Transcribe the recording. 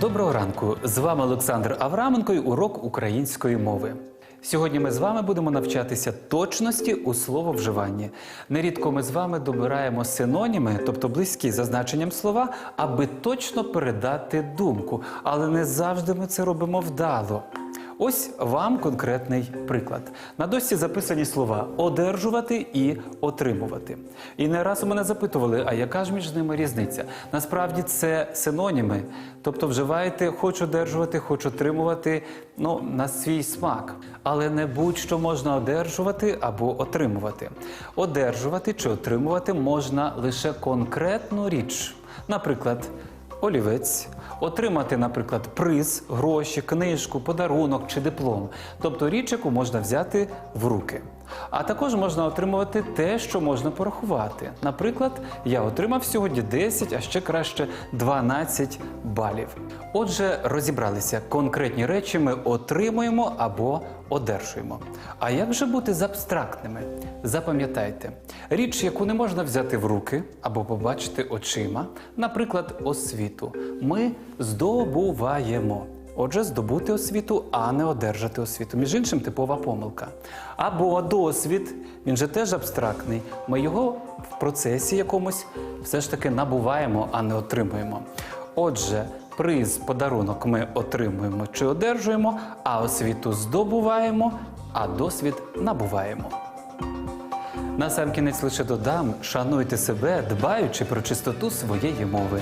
Доброго ранку! З вами Олександр Авраменко і урок української мови. Сьогодні ми з вами будемо навчатися точності у слововживанні. Нерідко ми з вами добираємо синоніми, тобто близькі за значенням слова, аби точно передати думку, але не завжди ми це робимо вдало. Ось вам конкретний приклад. На дошці записані слова одержувати і отримувати. І не раз у мене запитували, а яка ж між ними різниця? Насправді це синоніми, тобто вживаєте хоч одержувати, хоч отримувати ну, на свій смак. Але не будь-що можна одержувати або отримувати. Одержувати чи отримувати можна лише конкретну річ. Наприклад, олівець, отримати, наприклад, приз, гроші, книжку, подарунок чи диплом, тобто річ, яку можна взяти в руки. А також можна отримувати те, що можна порахувати. Наприклад, я отримав сьогодні 10, а ще краще 12 балів. Отже, розібралися, конкретні речі ми отримуємо або одержуємо. А як же бути з абстрактними? Запам'ятайте, річ, яку не можна взяти в руки або побачити очима, наприклад, освіту, ми здобуваємо. Отже, здобути освіту, а не одержати освіту. Між іншим, типова помилка. Або досвід, він же теж абстрактний. Ми його в процесі якомусь все ж таки набуваємо, а не отримуємо. Отже, приз, подарунок ми отримуємо чи одержуємо, а освіту здобуваємо, а досвід набуваємо. На сам кінець лише додам: шануйте себе, дбаючи про чистоту своєї мови.